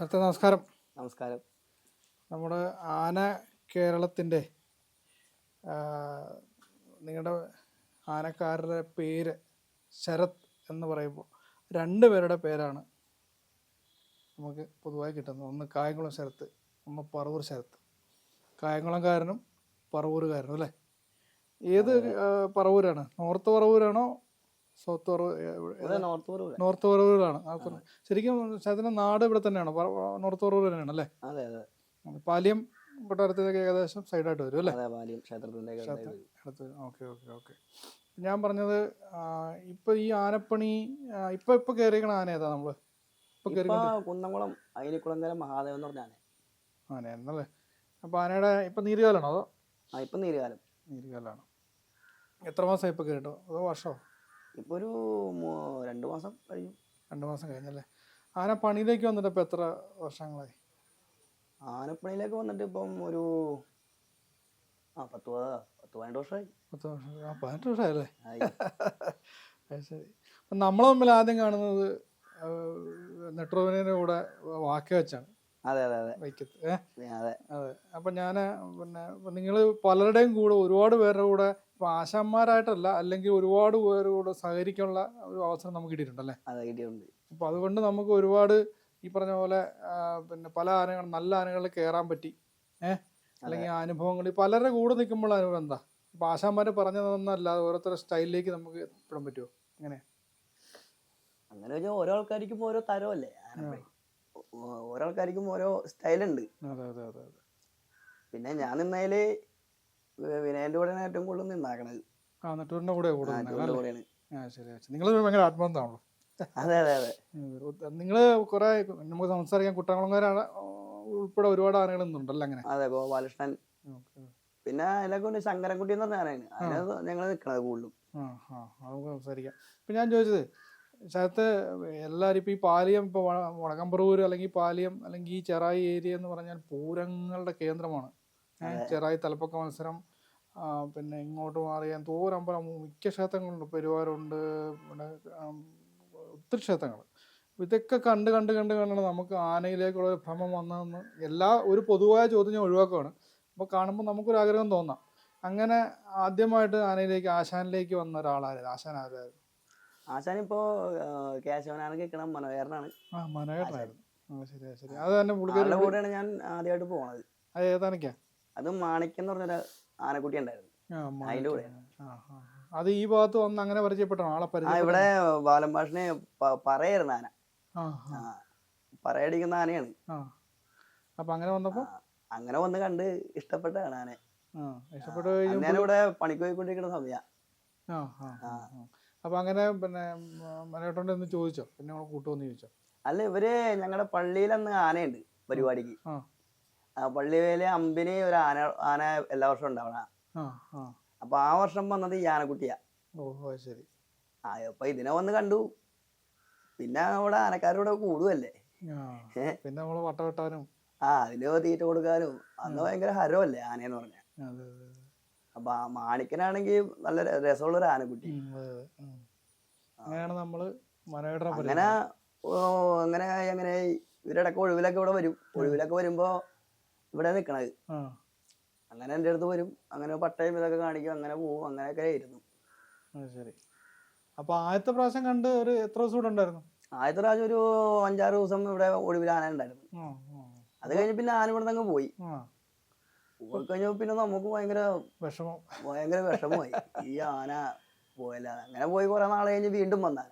നേരത്തെ നമസ്കാരം. നമസ്കാരം. നമ്മുടെ ആന കേരളത്തിന്റെ നിങ്ങളുടെ ആനക്കാരുടെ പേര് ശരത് എന്ന് പറയുമ്പോൾ രണ്ട് പേരുടെ പേരാണ് നമുക്ക് പൊതുവായി കിട്ടുന്നത്. ഒന്ന് കായംകുളം ശരത്ത് ഒന്ന് പറവൂർ ശരത്ത്. കായംകുളംകാരനും പറവൂരുകാരനും അല്ലേ? ഏത് പറവൂരാണ്? നോർത്ത് പറവൂരാണോ സൗത്ത് നോർത്ത് വറവുകളാണ് പറവൂരാണ് ശരിക്കും ചേതന നാട് ഇവിടെ തന്നെയാണ്. നോർത്ത് പറവൂർ തന്നെയാണ് അല്ലേ? പാലിയം കൊട്ടാരത്തിലേക്ക് ഏകദേശം സൈഡായിട്ട് വരും അല്ലേ? Okay okay okay. ഞാൻ പറഞ്ഞത് ഇപ്പൊ ഈ ആനപ്പണി ഇപ്പൊ ഇപ്പൊ കയറിയിരിക്കണ ആന ഏതാ നമ്മൾ? കുന്നംകുളം അയിനിക്കുളങ്കര മഹാദേവൻ എന്ന് പറഞ്ഞ ആന. അപ്പൊ ആനയുടെ ഇപ്പൊ നീരുകാലാണോ അതോ? ഇപ്പൊ നീരുകാലം. നീരുകാലാണ്. എത്ര മാസം ഇപ്പൊ കേട്ടോ അതോ വർഷമോ ഇപ്പൊ ഒരു രണ്ടു മാസം കഴിഞ്ഞു. രണ്ട് മാസം കഴിഞ്ഞല്ലേ? ആന പണിയിലേക്ക് വന്നിട്ട് ഇപ്പൊ എത്ര വർഷങ്ങളായി? ആനപ്പണിയിലേക്ക് വന്നിട്ട് ഇപ്പം ഒരു ആ പത്ത് പത്ത് പതിനെട്ട് വർഷമായി. പത്ത് വർഷം. ആ പതിനെട്ട് വർഷമായല്ലേ? ശരി. അപ്പം നമ്മൾ തമ്മിൽ ആദ്യം കാണുന്നത് നെട്രോവിനെ കൂടെ വാക്ക വെച്ചാണ്. അതെ അതെ അതെ. വൈക്കത്ത്. അതെ. അതെ. അപ്പം ഞാൻ പിന്നെ നിങ്ങൾ പലരുടെയും കൂടെ ഒരുപാട് പേരുടെ കൂടെ ഇപ്പം ആശാന്മാരായിട്ടല്ല അല്ലെങ്കിൽ ഒരുപാട് പേരുടെ കൂടെ സഹകരിക്കാനുള്ള ഒരു അവസരം നമുക്ക് കിട്ടിയിട്ടുണ്ടല്ലേ? അതെ കിട്ടിയിട്ടുണ്ട്. അതുകൊണ്ട് നമുക്ക് ഒരുപാട് ഈ പറഞ്ഞ പോലെ പിന്നെ പല ആനകൾ നല്ല ആനകളിൽ കയറാൻ പറ്റി. ഏഹ് അല്ലെങ്കിൽ അനുഭവങ്ങൾ പലരുടെ കൂടെ നിൽക്കുമ്പോൾ അനുഭവം എന്താ? ഇപ്പം പറഞ്ഞു പറഞ്ഞതൊന്നല്ലാതെ ഓരോരുത്തരുടെ സ്റ്റൈലിലേക്ക് നമുക്ക് എത്തിപ്പെടാൻ പറ്റുമോ അങ്ങനെ അങ്ങനെ വെച്ചാൽ ഓരോ ആൾക്കാർക്കും ഓരോ തരമല്ലേ? ഓരോ ആൾക്കാർക്കും ഓരോ സ്റ്റൈലുണ്ട് പിന്നെ ഞാൻ നിന്നതിൽ വിനയന്റെ കൂടെയാണ് ഏറ്റവും കൂടുതൽ നിന്നാക്കണത്. ആ നെട്ടൂരിന്റെ കൂടെ കൂടെ? കൂടെയാണ്. നിങ്ങൾ ഭയങ്കര ആത്മാർത്ഥമാണല്ലോ. അതെ അതെ അതെ. നിങ്ങൾ കുറെ നമുക്ക് സംസാരിക്കാൻ കുട്ടംകുളങ്ങാരാണ് ഉൾപ്പെടെ ഒരുപാട് ആനകൾ ഇന്നുണ്ടല്ലോ അങ്ങനെ? അതെ ഗോപാലകൃഷ്ണൻ. പിന്നെ അതിലൊക്കെ ഉണ്ട് ശങ്കരൻകുട്ടി എന്ന് പറഞ്ഞ ആനയാണ്. അതിനാണ് ഞങ്ങൾ നിൽക്കണത് കൂടുതലും. നമുക്ക് സംസാരിക്കാം. ഇപ്പം ഞാൻ ചോദിച്ചത് ശരത്ത് എല്ലാവരും ഇപ്പം ഈ പാലിയം ഇപ്പോൾ വടകമ്പറൂർ അല്ലെങ്കിൽ പാലിയം അല്ലെങ്കിൽ ഈ ചെറായി ഏരിയ എന്ന് പറഞ്ഞാൽ പൂരങ്ങളുടെ കേന്ദ്രമാണ്. ചെറായി തലപ്പൊക്ക മത്സരം പിന്നെ ഇങ്ങോട്ട് മാറിയാൽ തോരമ്പലം മിക്ക ക്ഷേത്രങ്ങളുണ്ട് പെരുവാരുണ്ട് പിന്നെ ഒത്തിരി ക്ഷേത്രങ്ങൾ ഇതൊക്കെ കണ്ട് കണ്ട് കണ്ട് കണ്ടാണ് നമുക്ക് ആനയിലേക്കുള്ള ഒരു ഭ്രമം വന്നതെന്ന് എല്ലാ ഒരു പൊതുവായ ചോദ്യം ഞാൻ ഒഴിവാക്കുകയാണ് അപ്പോൾ കാണുമ്പോൾ നമുക്കൊരു ആഗ്രഹം തോന്നാം. അങ്ങനെ ആദ്യമായിട്ട് ആനയിലേക്ക് ആശാനിലേക്ക് വന്ന ഒരാളായിരുന്നു ആശാൻ ആരായിരുന്നു? ആശാൻ ഇപ്പോ കേശവനാണ് കേൾക്കണം മനോഹരനാണ്. മനോഹരനായിരുന്നു. കൂടെയാണ് ഞാൻ ആദ്യമായിട്ട് പോണത്. അത് മാണിക്യം എന്ന് പറഞ്ഞൊരു ആനക്കുട്ടി ഉണ്ടായിരുന്നു. അതിന്റെ. കൂടെ. അത് ഈ ഭാഗത്ത് വന്ന് അങ്ങനെ പരിചയപ്പെട്ടോ ആളെ പരിചയം ഇവിടെ ബാലംഭാഷനെ ഭാഷന് പറയായിരുന്നു ആന. പറയടിക്കുന്ന ആനയാണ്. അപ്പൊ അങ്ങനെ വന്നപ്പോ? അങ്ങനെ വന്ന് കണ്ട് ഇഷ്ടപ്പെട്ടാണ് ആനെ. ഇഷ്ടപ്പെട്ടു ഞാനിവിടെ പണിക്ക് പോയിക്കൊണ്ടിരിക്കുന്ന സമയ. ആ ആ ആ, ആ. അപ്പൊ അങ്ങനെ പിന്നെ മനോട്ടോണ്ട് ഒന്ന് ചോദിച്ചോ. പിന്നെ നമ്മൾ കൂട്ടുമെന്ന് ചോദിച്ചോ. അല്ല ഇവർ ഞങ്ങളുടെ പള്ളിയിൽ അന്ന് ആനയുണ്ട് പരിപാടിക്ക്. പള്ളിയിലെ അമ്പിന് ഒരു ആന ആന എല്ലാ വർഷവും ഉണ്ടാവണ അപ്പൊ ആ വർഷം വന്നത് ഈ ആനക്കുട്ടിയാ. ഓ ശരി. ആ അപ്പൊ ഇതിനെ വന്ന് കണ്ടു. പിന്നെ അവിടെ ആനക്കാരോടെ കൂടുവല്ലേ. പിന്നെ നമ്മൾ വട്ടവെട്ടാനും. ആ അതിന് തീറ്റ കൊടുക്കാനും. അന്ന് ഭയങ്കര ഹരമല്ലേ ആനയെന്ന് പറഞ്ഞ. അപ്പൊ ആ മാണിക്കനാണെങ്കിൽ നല്ല രസമുള്ള ഒരു ആനക്കുട്ടി. അങ്ങനെയാണ് നമ്മൾ അങ്ങനെ അങ്ങനെ അങ്ങനെ ഇവരിടക്ക് ഒഴിവിലൊക്കെ ഇവിടെ വരും. ഒഴിവിലൊക്കെ വരുമ്പോ ഇവിടെ നിക്കണത്. അങ്ങനെ എന്റെ അടുത്ത് വരും. അങ്ങനെ പട്ടയം ഇതൊക്കെ കാണിക്കും. അങ്ങനെ പോവും. അങ്ങനെയൊക്കെ ആയിരുന്നു. ശരി. അപ്പൊ ആദ്യത്തെ പ്രാവശ്യം കണ്ട് ഒരു എത്ര ദിവസം ഇവിടെ ഉണ്ടായിരുന്നു? ആദ്യത്തെ പ്രാവശ്യം ഒരു അഞ്ചാറ് ദിവസം ഇവിടെ ഒഴിവിൽ ആന ഉണ്ടായിരുന്നു. അത് കഴിഞ്ഞ് പിന്നെ ആന ഇവിടെ നിന്ന് പോയി. ആ പോയി കഴിഞ്ഞപ്പോ പിന്നെ നമുക്ക് ഭയങ്കര വിഷമം. ഭയങ്കര വിഷമമായി. ഈ ആന പോയല്ല. അങ്ങനെ പോയി കുറെ നാളെ കഴിഞ്ഞ് വീണ്ടും വന്നാന.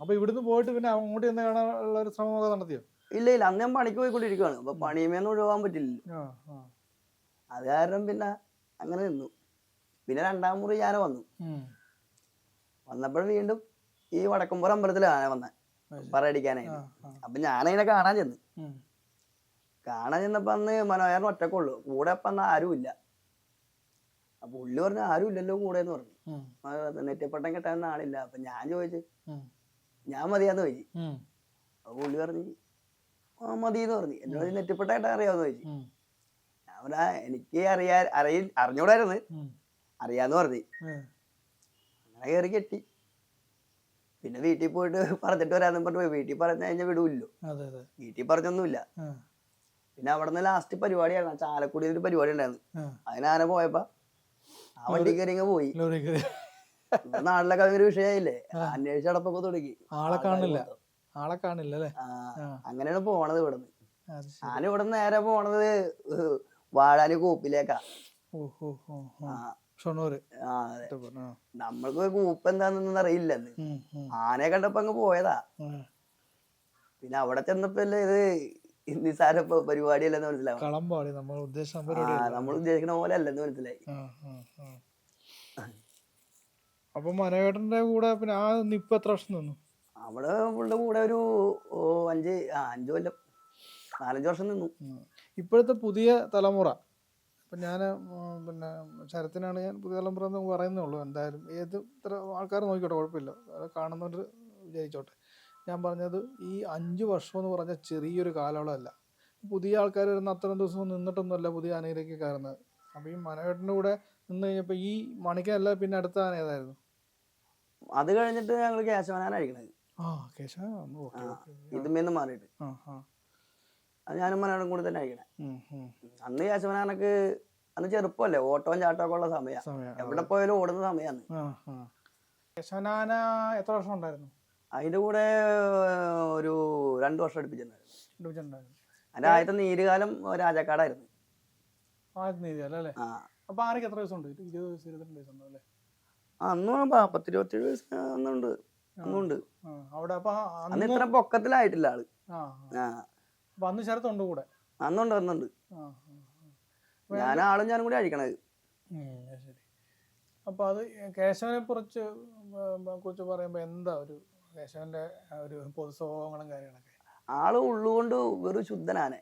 അപ്പൊ ഇവിടുന്ന് പോയിട്ട് പിന്നെ അങ്ങോട്ട് ചെന്ന് കാണാനുള്ള ഒരു ശ്രമമൊക്കെ നടത്തിയോ? ഇല്ല ഇല്ല. അന്ന് ഞാൻ പണിക്ക് പോയിക്കൊണ്ടിരിക്കുകയാണ് അപ്പൊ പണിയുമേന്ന് ഒഴിവാൻ പറ്റില്ല അത് കാരണം പിന്നെ അങ്ങനെ നിന്നു. പിന്നെ രണ്ടാം മുറി ആന വന്നു. വന്നപ്പോഴും വീണ്ടും ഈ വടക്കുംപുറം അമ്പലത്തിൽ ആന വന്ന. പറയടിക്കാനായി. പറയടിക്കാനായിട്ട്. അപ്പൊ ഞാനതിനെ കാണാൻ ചെന്ന്. കാണാൻ ചെന്നപ്പോ അന്ന് മനോഹരൻ ഒറ്റക്കുള്ളൂ കൂടെ അപ്പൊ അന്ന് ആരുമില്ല അപ്പൊ ഉള്ളി പറഞ്ഞു ആരും ഇല്ലല്ലോ കൂടെ എന്ന് പറഞ്ഞു. നെറ്റിപ്പട്ടം കെട്ടാൻ ആളില്ല. അപ്പൊ ഞാൻ ചോദിച്ചു ഞാൻ മതിയാന്ന് ചോദിച്ചു. അപ്പൊ ഉള്ളി പറഞ്ഞു ആ മതി എന്ന് പറഞ്ഞു. എന്നോട് നെറ്റിപ്പട്ടം കെട്ടാൻ അറിയാമെന്ന് ചോദിച്ചു. ഞാൻ പറഞ്ഞാ എനിക്ക് അറിയാ അറിയി അറിഞ്ഞൂടായിരുന്നു. അറിയാന്ന് പറഞ്ഞു. അങ്ങനെ കയറി കെട്ടി. പിന്നെ വീട്ടിൽ പോയിട്ട് പറഞ്ഞിട്ട് വരാന്ന് പറഞ്ഞു പോയി. വീട്ടിൽ പറഞ്ഞു കഴിഞ്ഞാൽ വിടൂല്ലോ വീട്ടിൽ പറഞ്ഞൊന്നുമില്ല. പിന്നെ അവിടെ നിന്ന് ലാസ്റ്റ് പരിപാടിയാണ് ചാലക്കുടി ഒരു പരിപാടി ഉണ്ടായിരുന്നു. അതിനാനെ അതിന് പോയപ്പോ? ആ വണ്ടി കയറി ഇങ്ങ് പോയി നാട്ടിലൊക്കെ ഭയങ്കര വിഷയമായില്ലേ അന്വേഷിച്ച് അടപ്പൊക്കെ തുടങ്ങി. ആളെ കാണില്ല. ആളെ കാണില്ല അല്ലേ. അങ്ങനെയാണ് പോണത് ഇവിടുന്ന്. ഞാൻ ഇവിടെ നേരെ പോണത് വാഴാലി കൂപ്പിലേക്കാ. നമ്മൾക്ക് കൂപ്പ് എന്താണെന്നൊന്നും അറിയില്ലെന്ന് ഉം, ആനയെ കണ്ടപ്പോ അങ്ങ് പോയതാ. പിന്നെ അവിടെ ചെന്നപ്പോ ഇത് നിസാര പരിപാടിയല്ലെന്ന് മനസ്സിലാവും. കളമ്പാടി പാടി നമ്മൾ ഉദ്ദേശം ആ നമ്മൾ ഉദ്ദേശിക്കുന്ന പോലെ അല്ലെന്ന് മനസ്സിലായി. അപ്പൊ മനോഹരന്റെ കൂടെ പിന്നെ ആ നിപ്പ് എത്ര വർഷം നിന്നു? അവിടെ പുള്ളിയുടെ കൂടെ ഒരു അഞ്ച് അഞ്ചു കൊല്ലം നാലഞ്ച് വർഷം നിന്നു. ഇപ്പോഴത്തെ പുതിയ തലമുറ ഇപ്പം ഞാൻ പിന്നെ ശരത്തിനാണ് ഞാൻ പുതിയ തലമുറ എന്ന് പറയുന്നേ ഉള്ളൂ. എന്തായാലും ഏത് ഇത്ര ആൾക്കാർ നോക്കിക്കോട്ടെ കുഴപ്പമില്ല. അത് കാണുന്നവർ വിചാരിച്ചോട്ടെ. ഞാൻ പറഞ്ഞത് ഈ അഞ്ച് വർഷം എന്ന് പറഞ്ഞ ചെറിയൊരു കാലയളവല്ല. പുതിയ ആൾക്കാർ വരുന്ന അത്രയും ദിവസം നിന്നിട്ടൊന്നുമല്ല പുതിയ ആനയിലേക്ക് കയറുന്നത്. അപ്പോൾ ഈ മനോഹരന്റെ കൂടെ നിന്ന് കഴിഞ്ഞപ്പോൾ ഈ മണിക്കല്ല പിന്നെ അടുത്ത ആന ഏതായിരുന്നു? അത് കഴിഞ്ഞിട്ട് ഞങ്ങൾ കേശവനാണ് അഴിക്കണത് ആ കേശവ ഇതുമേന്ന് മാറിയിട്ട്. അത് ഞാനും മനോടും കൂടി തന്നെ ഉം. അന്ന് കേശവനാനക്ക് അന്ന് ചെറുപ്പമല്ലേ? ഓട്ടവും ചാട്ടമൊക്കെ ഉള്ള സമയം. എവിടെ പോയാലും ഓടുന്ന സമയമാണ് കേശവനാന എത്ര വർഷം ഉണ്ടായിരുന്നു? അതിന്റെ കൂടെ ഒരു രണ്ടു വർഷം അടുപ്പിച്ചിട്ടുണ്ടായിരുന്നു. അതിന്റെ ആദ്യത്തെ നീരുകാലം രാജാക്കാടായിരുന്നു. അപ്പൊ എത്ര വയസ്സുണ്ട്? ഇരുപത് വയസ്സ് ഇരുപത്തിരണ്ട് വയസ്സുണ്ട് അല്ലേ? അന്നും പത്ത് ഇരുപത്തേഴ് വയസ്സ് അന്നുണ്ട്. അന്നുണ്ട്. അവിടെ അപ്പൊ ആ അന്ന് അന്ന് ഇത്ര പൊക്കത്തിലായിട്ടില്ല ആൾ. അന്ന് ശരത്തുണ്ട് കൂടെ? അന്നുണ്ട് അന്നുണ്ട്. ഞാൻ ആളും ഞാനും കൂടി അഴിക്കണത് അപ്പൊ അത് കേശവനെ കുറിച്ച് കുറിച്ച് പറയുമ്പോ എന്താ ഒരു കേശവന്റെ ആ ഒരു പൊതു സ്വഭാവങ്ങളും കാര്യങ്ങളൊക്കെ. ആൾ ഉള്ളുകൊണ്ട് വെറും ശുദ്ധനാണ്.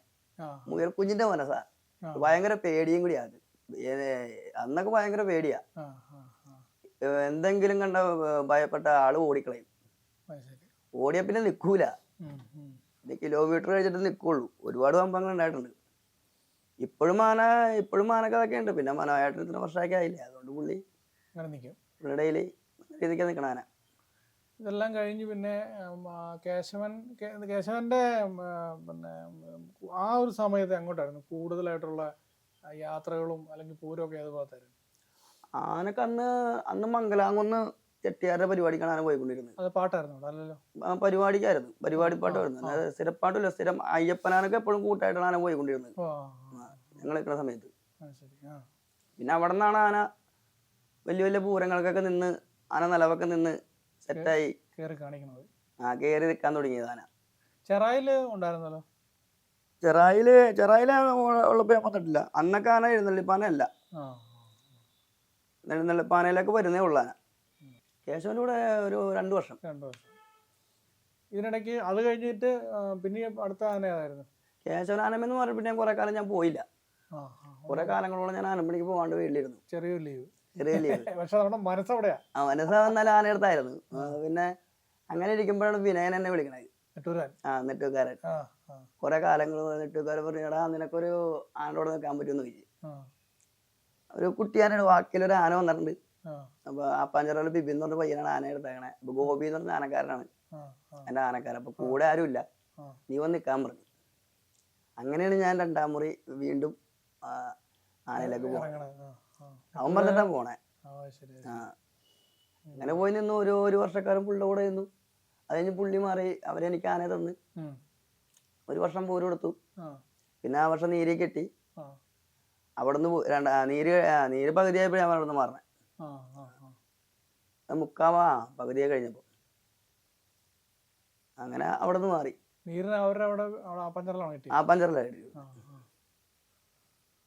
മുയൽക്കുഞ്ഞിന്റെ കുഞ്ഞിന്റെ മനസ്സാ. ഭയങ്കര പേടിയും കൂടിയാണ് ഏ- അന്നൊക്കെ ഭയങ്കര പേടിയാ. എന്തെങ്കിലും കണ്ട ഭയപ്പെട്ട ആൾ ഓടിക്കളയും. അത് ഓടിയ പിന്നെ നിൽക്കൂല. കിലോമീറ്റർ കഴിച്ചിട്ട് നിൽക്കുള്ളൂ ഒരുപാട് സംഭവങ്ങൾ ഉണ്ടായിട്ടുണ്ട്. ഇപ്പോഴും ആന ഇപ്പോഴും ആനക്ക് അതൊക്കെ ഉണ്ട്. പിന്നെ മനോഹരത്തിന് ഇത്ര വർഷമൊക്കെ ആയില്ലേ അതുകൊണ്ട് പുള്ളി നല്ല രീതിക്ക് നിൽക്കണ ആന. ഇതെല്ലാം കഴിഞ്ഞ് പിന്നെ കേശവൻ കേശവന്റെ പിന്നെ ആ ഒരു സമയത്ത് എങ്ങോട്ടായിരുന്നു? കൂടുതലായിട്ടുള്ള യാത്രകളും അല്ലെങ്കിൽ പൂരമൊക്കെ ഏത് ഭാഗത്തായിരുന്നു? ആനക്ക് അന്ന് അന്ന് മംഗലാങ്കുന്ന് ചെട്ടിയാരുടെ പരിപാടിക്കാണ് ആന പോയിക്കൊണ്ടിരുന്നത്. അത് പാട്ടായിരുന്നു അല്ലല്ലോ? പരിപാടിക്കായിരുന്നു. പരിപാടി പാട്ടായിരുന്നു അതായത് സ്ഥിരപ്പാട്ടില്ല സ്ഥിരം അയ്യപ്പനാനൊക്കെ എപ്പോഴും കൂട്ടായിട്ടാണ് ആന പോയിക്കൊണ്ടിരുന്നത് ഞങ്ങൾ നിൽക്കുന്ന സമയത്ത്. പിന്നെ അവിടെ നിന്നാണ് ആന വലിയ വലിയ പൂരങ്ങൾക്കൊക്കെ നിന്ന് ആന നിലവൊക്കെ നിന്ന് സെറ്റായി കയറി കാണിക്കണത് ആ കയറി നിൽക്കാൻ തുടങ്ങിയത് ആന ചെറായിൽ ഉണ്ടായിരുന്നല്ലോ? ചെറായിൽ ചെറായിൽ ഉള്ളപ്പോ ഞാൻ വന്നിട്ടില്ല. അന്നൊക്കെ ആന എഴുന്നള്ളിപ്പാനല്ല എഴുന്നള്ളിപ്പാനയിലൊക്കെ വരുന്നേ ഉള്ളൂ ആന. കേശവന്റെ കൂടെ ഒരു രണ്ട് വർഷം. രണ്ട് വർഷം. ഇതിനിടയ്ക്ക് അത് കഴിഞ്ഞിട്ട് പിന്നെ അടുത്ത ആന ഏതായിരുന്നു? കേശവൻ ആനമെന്ന് പറഞ്ഞ പിന്നെ കുറെ കാലം ഞാൻ പോയില്ല. കുറെ കാലങ്ങളോളം ഞാൻ ആനപ്പണിക്ക് പോകാണ്ട് വീട്ടിലിരുന്നു. ചെറിയ ലീവ്. പക്ഷെ നമ്മുടെ മനസ്സവിടെയാ ആ ആനയെടുത്തായിരുന്നു പിന്നെ അങ്ങനെ ഇരിക്കുമ്പോഴാണ് വിനയൻ എന്നെ വിളിക്കണത് ആ നെറ്റുകാരൻ കുറെ കാലങ്ങൾ നെറ്റുകാരൻ പറഞ്ഞു എടാ നിനക്കൊരു ആനോട് നിൽക്കാൻ പറ്റുമെന്ന് ചോദിച്ചു. ഒരു കുട്ടിയാനോട് വാക്കിലൊരു ആന വന്നിട്ടുണ്ട്. അപ്പൊ അപ്പാഞ്ചറോട് ബിബിൻ എന്ന് പറഞ്ഞ പയ്യനാണ് ആന എടുത്തേക്കണേ. അപ്പൊ ഗോപി എന്ന് പറഞ്ഞ ആനക്കാരനാണ്. എന്റെ ആനക്കാരൻ. അപ്പൊ കൂടെ ആരുമില്ല. നീ വന്ന് നിൽക്കാൻ പറഞ്ഞു. അങ്ങനെയാണ് ഞാൻ രണ്ടാം മുറി വീണ്ടും ആനയിലേക്ക് ആ. അവൻ പറഞ്ഞിട്ടാ പോണേ. അങ്ങനെ പോയി നിന്നു ഒരു ഒരു വർഷക്കാലം പുള്ളിയുടെ കൂടെ നിന്നു അത് കഴിഞ്ഞ് പുള്ളി മാറി അവരെനിക്ക് ആന തന്ന്. ഒരു വർഷം പോര് കൊടുത്തു. പിന്നെ ആ വർഷം നീര് കെട്ടി. അവിടെ രണ്ട നീര് നീര് പകുതിയായപ്പോഴാണ് ഞാൻ അവിടെ നിന്ന് മാറണേ മുക്കാവാ പകുതിയായി കഴിഞ്ഞപ്പോ. അങ്ങനെ അവിടെ നിന്ന് മാറി. നീരിന് അവരുടെ അവിടെ ആ പഞ്ചറിലാണ് ആ ആ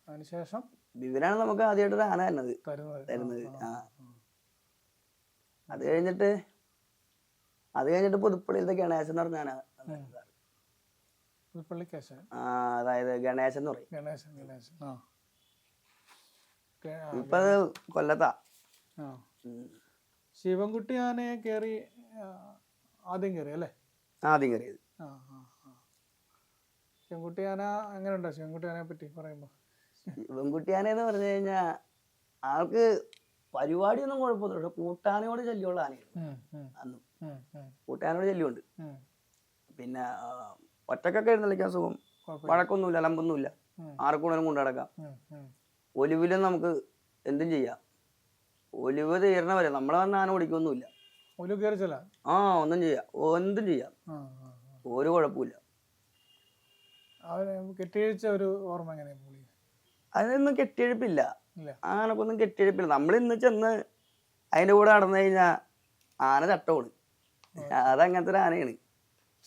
അതിനുശേഷം ബിബിനാണ് നമുക്ക് ആദ്യമായിട്ട് ഒരു ആന തരുന്നത്. തരുന്നത്. ആ, അത് കഴിഞ്ഞിട്ട് അത് കഴിഞ്ഞിട്ട് പുതുപ്പള്ളിയിലത്തെ ഗണേശൻ എന്ന് പറഞ്ഞ ആന ആ, അതായത് ഗണേശൻ എന്ന് പറയും. ഗണേശൻ ഗണേശൻ. ആ. ഇപ്പൊ കൊല്ലത്താ. ശിവൻകുട്ടി ആനയെ കേറി ആദ്യം കയറി അല്ലേ? ആദ്യം കയറിയത് ശിവൻകുട്ടി ആന എങ്ങനെയുണ്ടോ? ശിവൻകുട്ടി ആനയെ പറ്റി പറയുമ്പോൾ പെൺകുട്ടി എന്ന് പറഞ്ഞു കഴിഞ്ഞാ ആൾക്ക് പരിപാടിയൊന്നും കുഴപ്പമൊന്നുമില്ല. പക്ഷെ കൂട്ടാനയോട് ശല്യമുള്ള ആനയാണ്. അന്നും കൂട്ടാനോട് ശല്യമുണ്ട്. പിന്നെ ഒറ്റക്കൊക്കെ എഴുന്നള്ളിക്കാൻ സുഖം. വഴക്കൊന്നുമില്ല അലമ്പൊന്നുമില്ല ഉം. ആർക്കൂടനും കൊണ്ടു നടക്കാം. ഒലിവിലും നമുക്ക് എന്തും ചെയ്യാം. ഒലിവ് തീരണ വരെ നമ്മളെ വന്ന് ആന ഓടിക്കൊന്നുമില്ല. ആ ഒന്നും ചെയ്യാം. എന്തും ചെയ്യാം. ഒരു കുഴപ്പമില്ല. കെട്ടിയഴിച്ച ഒരു ഓർമ്മ എങ്ങനെയാ? പുള്ളി അതിനൊന്നും കെട്ടിയെഴുപ്പില്ല ആനക്കൊന്നും കെട്ടിയെഴുപ്പില്ല നമ്മൾ ഇന്ന് ചെന്ന് അതിന്റെ കൂടെ നടന്നു കഴിഞ്ഞാ ആന ചട്ടമാണ് അതങ്ങനത്തെ ഒരു ആനയാണ്.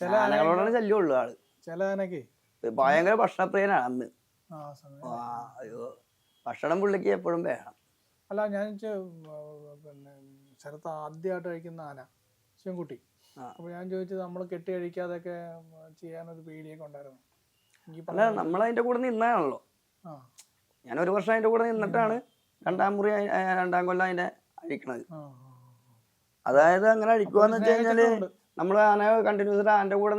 ചില ആനകളോടാണ് ശല്യമുള്ളൂ ആൾ. ചില ആനക്ക് ഭയങ്കര ഭക്ഷണപ്രിയനാണ് അന്ന്. അയ്യോ. ഭക്ഷണം പുള്ളിക്ക് എപ്പോഴും വേണം. അല്ല ഞാൻ പിന്നെ ശരത്ത് ആദ്യമായിട്ട് കഴിക്കുന്ന ആന ശിവൻകുട്ടി. അപ്പൊ ഞാൻ ചോദിച്ചത് നമ്മൾ കെട്ടി കഴിക്കാതൊക്കെ ചെയ്യാനൊരു പേടിയൊക്കെ ഉണ്ടായിരുന്നു? നമ്മളതിന്റെ അല്ല കൂടെ നിന്നാണല്ലോ. ഞാൻ ഒരു വർഷം അതിന്റെ കൂടെ നിന്നിട്ടാണ് രണ്ടാം മുറി രണ്ടാം കൊല്ലം അതിന്റെ അഴിക്കണത്. അതായത് അങ്ങനെ അഴിക്കുവാന്ന് വെച്ച് കഴിഞ്ഞാൽ നമ്മൾ നമ്മൾ ആന കണ്ടിന്യൂസ് ആന്റെ കൂടെ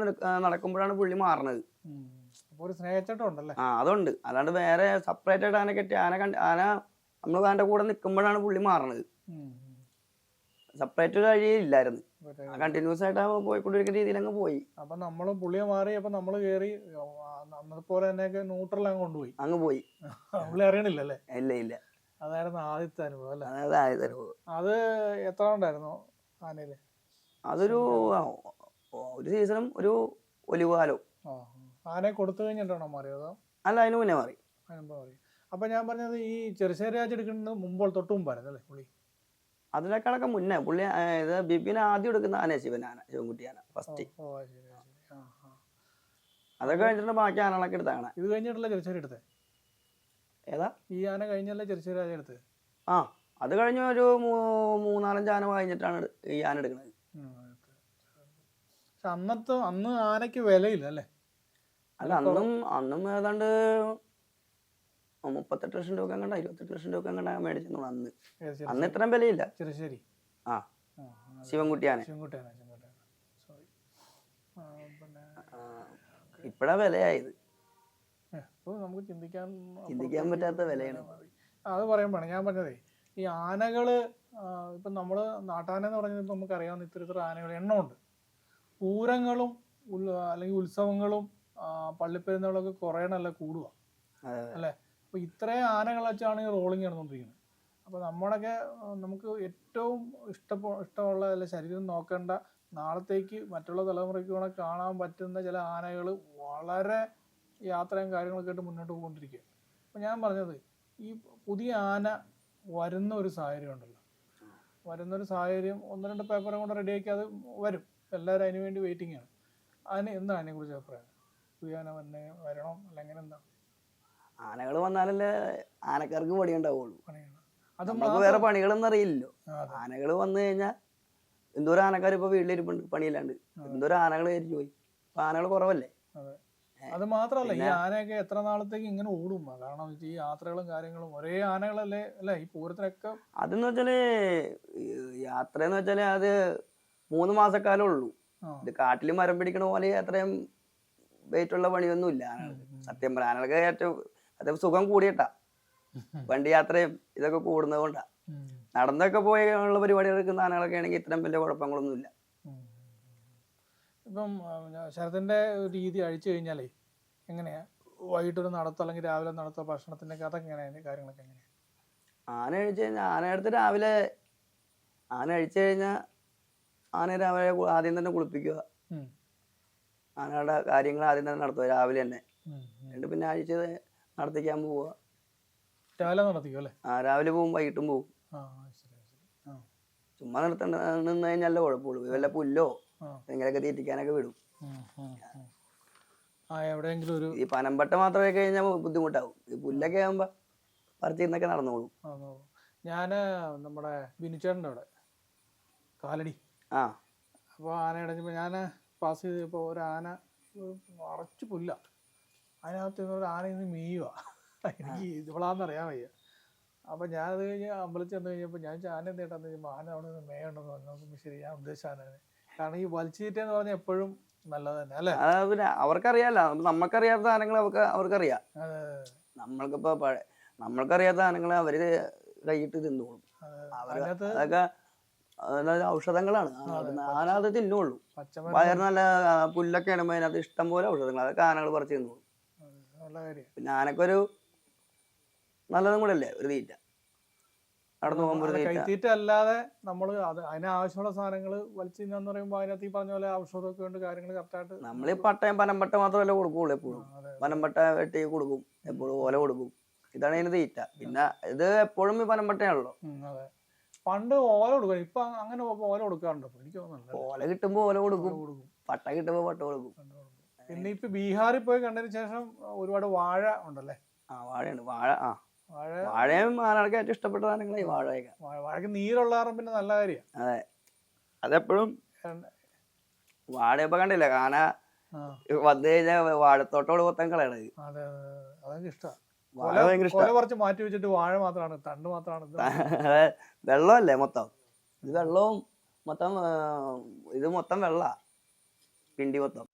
നടക്കുമ്പോഴാണ് പുള്ളി മാറണത്. ആ അതുണ്ട്. അല്ലാണ്ട് വേറെ സെപ്പറേറ്റ് ആയിട്ട് ആന കെട്ടി ആന കണ്ട് ആന നമ്മൾ ആന്റെ കൂടെ നിൽക്കുമ്പോഴാണ് പുള്ളി മാറണത്. സെപ്പറേറ്റ് ഒരു അഴിയില്ലായിരുന്നു മറ്റേ- കണ്ടിന്യൂസ് ആയിട്ട് പോയിക്കൊണ്ടിരിക്കുന്ന രീതിയിൽ അങ്ങ് പോയി. അപ്പൊ നമ്മളും പുള്ളിയെ മാറി അപ്പൊ നമ്മൾ കേറി അന്നതുപോലെ തന്നെയൊക്കെ ന്യൂട്രൽ അങ്ങ് കൊണ്ടുപോയി. അങ്ങ് പോയി. അവളെ അറിയണില്ല അല്ലേ ഇല്ല ഇല്ല. അതായിരുന്നു ആദ്യത്തെ അനുഭവം അല്ലേ? അതായത് ആയത് അനുഭവം. അത് എത്ര ഉണ്ടായിരുന്നു ആനയിൽ? അതൊരു ഒരു സീസണും ഒരു ഒലിവാലോ ആനയെ കൊടുത്തു കഴിഞ്ഞിട്ടാണോ മാറിയത് അല്ല അതിന് മുന്നേ മാറി. മാറി. അപ്പൊ ഞാൻ പറഞ്ഞത് ഈ ചെറുശ്ശേരി രാജ എടുക്കുന്നത് മുമ്പോൾ തൊട്ട് മുമ്പായിരുന്നു അല്ലേ പുള്ളി? അതിനേക്കാളൊക്കെ മുന്നേ. പുള്ളി ഇത് ബിബിനെ ആദ്യം എടുക്കുന്ന ആന ശിവനാണ് ശിവൻകുട്ടിയാണ് ശിവൻകുട്ടി ആന ഫസ്റ്റ് ഓ, അത് ശരി അത് ശരി ആ ആ അതൊക്കെ കഴിഞ്ഞിട്ട് ബാക്കി ആനകളൊക്കെ എടുത്താണ് ഇത് കഴിഞ്ഞിട്ടല്ല ചെറിയ എടുത്തത് ഏതാ? ഈ ആന കഴിഞ്ഞല്ലേ ചെറിയ രാജ എടുത്തത് ആ അത് കഴിഞ്ഞ ഒരു മൂന്നാലഞ്ച് ആന കഴിഞ്ഞിട്ടാണ് ഈ ആന എടുക്കുന്നത്. പക്ഷെ അന്നത്തെ അന്ന് ആനയ്ക്ക് വിലയില്ല അല്ലേ? അല്ല അന്നും അന്നും ഏതാണ്ട് മുപ്പത്തെട്ട് ലക്ഷം രൂപ കണ്ട ഇരുപത്തെട്ട് ലക്ഷം രൂപ കണ്ട മേടിച്ചു അന്ന്. അന്ന് ഇത്രയും വിലയില്ല. ചെറുശ്ശേരി? ആ ശിവൻകുട്ടിയാണ് ആ, ശിവൻകുട്ടി ആന ചെങ്കുട്ടയാണ് ചെങ്കുട്ടയാണ് സോറി പിന്നെ ഇപ്പഴാ വിലയായത്. നമുക്ക് ചിന്തിക്കാൻ ചിന്തിക്കാൻ പറ്റാത്ത വിലയാണ്. അത് പറയുമ്പോഴാണ്. ഞാൻ പറഞ്ഞതേ ഈ ആനകൾ ഇപ്പൊ നമ്മൾ നാട്ടാന എന്ന് നമുക്ക് അറിയാവുന്ന ഇത്ര ഇത്ര ആനകൾ എണ്ണമുണ്ട്. പൂരങ്ങളും അല്ലെങ്കിൽ ഉത്സവങ്ങളും പള്ളിപ്പെരുന്നാളൊക്കെ കുറയണല്ല കൂടുക അല്ലെ? അപ്പൊ ഇത്രയും ആനകൾ വെച്ചാണ് ഈ റോളിങ് നടന്നുകൊണ്ടിരിക്കുന്നത് അപ്പൊ നമ്മളൊക്കെ നമുക്ക് ഏറ്റവും ഇഷ്ടപ്പെ ഇഷ്ടമുള്ള അല്ലെ ശരീരം നോക്കേണ്ട നാളത്തേക്ക് മറ്റുള്ള തലമുറയ്ക്ക് കൂടെ കാണാൻ പറ്റുന്ന ചില ആനകൾ വളരെ യാത്രയും കാര്യങ്ങളൊക്കെ ആയിട്ട് മുന്നോട്ട് പോയിക്കൊണ്ടിരിക്കുക. അപ്പോൾ ഞാൻ പറഞ്ഞത് ഈ പുതിയ ആന വരുന്ന ഒരു സാഹചര്യം ഉണ്ടല്ലോ. വരുന്ന ഒരു സാഹചര്യം ഒന്ന് രണ്ട് പേപ്പറും കൊണ്ട് റെഡിയാക്കി അത് വരും. എല്ലാവരും അതിന് വേണ്ടി വെയിറ്റിംഗ് ആണ്. അതിന് എന്താണ് അതിനെക്കുറിച്ച് അഭിപ്രായം? പുതിയ ആന വന്നെ വരണം അല്ലെങ്കിൽ എന്താ? ആനകൾ വന്നാലല്ലേ ആനക്കാർക്ക് പണി ഉണ്ടാവുള്ളൂ അത് വേറെ പണികളൊന്നും അറിയില്ലല്ലോ. ആനകൾ വന്നു കഴിഞ്ഞാൽ എന്തോരം ആനക്കാർ ഇപ്പൊ വീട്ടിലിരിപ്പുണ്ട് പണിയില്ലാണ്ട്. എന്തോരം ആനകൾ കയറ്റി പോയി അപ്പൊ ആനകൾ കുറവല്ലേ? അതെ. മാത്രല്ല ഈ ആനയൊക്കെ എത്ര നാളത്തേക്ക് ഇങ്ങനെ ഓടും? കാരണം ഈ യാത്രകളും കാര്യങ്ങളും. ഒരേ ആനകളല്ലേ അല്ലെ? ഈ പൂരത്തിനൊക്കെ അതെന്ന് വെച്ചാൽ യാത്ര എന്ന് വെച്ചാൽ അത് മൂന്ന് മാസക്കാലം ഉള്ളൂ. ഇത് കാട്ടിൽ മരം പിടിക്കണ പോലെ അത്രയും വെയിറ്റ് ഉള്ള പണിയൊന്നും ഇല്ല സത്യം പറയാം ആനകൾക്ക് ഏറ്റവും അത്യാവശ്യം സുഖം കൂടിയിട്ടാ. വണ്ടി യാത്രയും ഇതൊക്കെ കൂടുന്നത് കൊണ്ടാ. നടന്നൊക്കെ പോയുള്ള ഉള്ള പരിപാടി എടുക്കുന്ന ആനകളൊക്കെ ആണെങ്കിൽ ഇത്രയും വലിയ കുഴപ്പങ്ങളൊന്നും ഇല്ല ഇപ്പം ശരത്തിന്റെ രീതി അഴിച്ചു കഴിഞ്ഞാലേ എങ്ങനെയാ? വൈകിട്ടൊരു നടത്തോ അല്ലെങ്കിൽ രാവിലെ നടത്തോ ഭക്ഷണത്തിന്റെ കഥ അതൊക്കെ എങ്ങനെയാ കാര്യങ്ങളൊക്കെ എങ്ങനെയാ? ആന അഴിച്ചു കഴിഞ്ഞാൽ ആന എടുത്ത് രാവിലെ ആന അഴിച്ചു കഴിഞ്ഞാൽ ആന രാവിലെ ആദ്യം തന്നെ കുളിപ്പിക്കുക. ആനയുടെ കാര്യങ്ങൾ ആദ്യം തന്നെ നടത്തുക രാവിലെ തന്നെ. എന്നിട്ട് പിന്നെ അഴിച്ചത് നടത്തിക്കാൻ പോവുക. രാവിലെ നടത്തിക്കോ അല്ലേ? ആ രാവിലെ പോവും വൈകിട്ടും പോവും. ആ ചുമ്മാ നിർത്തണ്ട നിന്ന് കഴിഞ്ഞാലേ കുഴപ്പമുള്ളൂ. വല്ല പുല്ലോ എങ്ങനെയൊക്കെ തീറ്റിക്കാനൊക്കെ വിടും. എവിടെയെങ്കിലും ഒരു ഈ പനമ്പട്ട മാത്രമേ കഴിഞ്ഞാൽ ബുദ്ധിമുട്ടാവും. ഈ പുല്ലൊക്കെ ആകുമ്പോ പറിച്ചിരുന്നൊക്കെ നടന്നോളും. ഞാൻ നമ്മുടെ ബിനുചേട്ടന്റെ അവിടെ കാലടി. ആ. അപ്പോൾ ആന ഇടഞ്ഞപ്പോൾ ഞാൻ പാസ് ചെയ്തപ്പോൾ ഒരു ആന അറച്ചു പുല്ല. അതിനകത്ത് ഒരു ആന ഇന്ന് മീയുക എനിക്ക് ഇവളാന്നറിയാൻ വയ്യ. അപ്പോൾ ഞാനത് കഴിഞ്ഞ് അമ്പലത്തിൽ ചെന്ന് കഴിഞ്ഞപ്പോൾ ഞാൻ ആന എന്തേട്ടാന്ന് ചോദിച്ചപ്പോൾ ആന അവിടെ നിന്ന് മേയുണ്ടെന്ന് പറഞ്ഞു. നോക്കുമ്പോൾ ശരി ഞാൻ ഉദ്ദേശിച്ച ആനനെ കാരണം ഈ വലിച്ചീറ്റ എന്ന് പറഞ്ഞാൽ എപ്പോഴും നല്ലത് തന്നെ അല്ലേ? അത് പിന്നെ അവർക്കറിയാലോ. നമുക്കറിയാത്ത സാധനങ്ങൾ അവർക്ക് അവർക്കറിയാം. അതെ നമ്മൾക്കിപ്പോ പഴയ നമ്മൾക്കറിയാത്ത സാധനങ്ങൾ അവർ കൈയിട്ട് തിന്നോളും. അതെ അതൊക്കെ ഔഷധങ്ങളാണ്. ആന അത് തിന്നുള്ളൂ വയറ് നല്ല പുല്ലൊക്കെ ഇടുമ്പോൾ അതിനകത്ത് ഇഷ്ടംപോലെ ഔഷധങ്ങൾ. അതൊക്കെ ആനകൾ പറിച്ച് തിന്നോളും. പിന്നെ ആനക്കൊരു നല്ലതും കൂടെ അല്ലേ ഒരു തീറ്റ. നടന്നു പോകുമ്പോൾ ഒരു തീറ്റ. കൈത്തീറ്റ അല്ലാതെ നമ്മൾ അത് അതിന് ആവശ്യമുള്ള സാധനങ്ങൾ വലിച്ചിന്ന് പറയുമ്പോൾ അതിനകത്ത് ഈ പറഞ്ഞ പോലെ ഔഷധമൊക്കെ കൊണ്ട് കാര്യങ്ങൾ കറക്റ്റായിട്ട് നമ്മൾ ഈ പട്ടയം പനമ്പട്ട മാത്രമല്ല കൊടുക്കുള്ളൂ എപ്പോഴും. പനംപട്ട പനമ്പട്ട വെട്ടി കൊടുക്കും എപ്പോഴും ഓല കൊടുക്കും. ഇതാണ് ഇതിന് തീറ്റ. പിന്നെ ഇത് എപ്പോഴും ഈ പനമ്പട്ടയാണല്ലോ അതെ. പണ്ട് ഓല കൊടുക്കും. ഇപ്പൊ അങ്ങനെ ഓല കൊടുക്കാറുണ്ടോ? എനിക്ക് തോന്നുന്നില്ല ഓല കിട്ടുമ്പോ ഓല കൊടുക്കും. പട്ട കിട്ടുമ്പോ പട്ട കൊടുക്കും. പിന്നെ ഇപ്പൊ ബീഹാറിൽ പോയി കണ്ടതിന് ശേഷം ഒരുപാട് വാഴ ഉണ്ടല്ലേ? ആ വാഴയുണ്ട്. വാഴ ആ. വാഴയും ആനകൾക്ക് ഏറ്റവും ഇഷ്ടപ്പെട്ട സാധനങ്ങളായി വാഴയൊക്കെ. വാഴ- വാഴയ്ക്ക് നീരുള്ള കാരണം പിന്നെ നല്ല കാര്യമാണ് അതെ. അതെപ്പോഴും വാഴയപ്പോ കണ്ടില്ല? ആന വന്നു കഴിഞ്ഞാൽ വാഴത്തോട്ടോട് മൊത്തം കളയണത്. അതൊക്കെ ഇഷ്ടമാണ് വാഴ ഭയങ്കര ഇഷ്ടം. മാറ്റി വെച്ചിട്ട് വാഴ മാത്രമാണ് തണ്ട് മാത്രമാണ് വെള്ളമല്ലേ മൊത്തം? ഇത് വെള്ളവും മൊത്തം ഇത് മൊത്തം വെള്ള. പിണ്ടി മൊത്തം.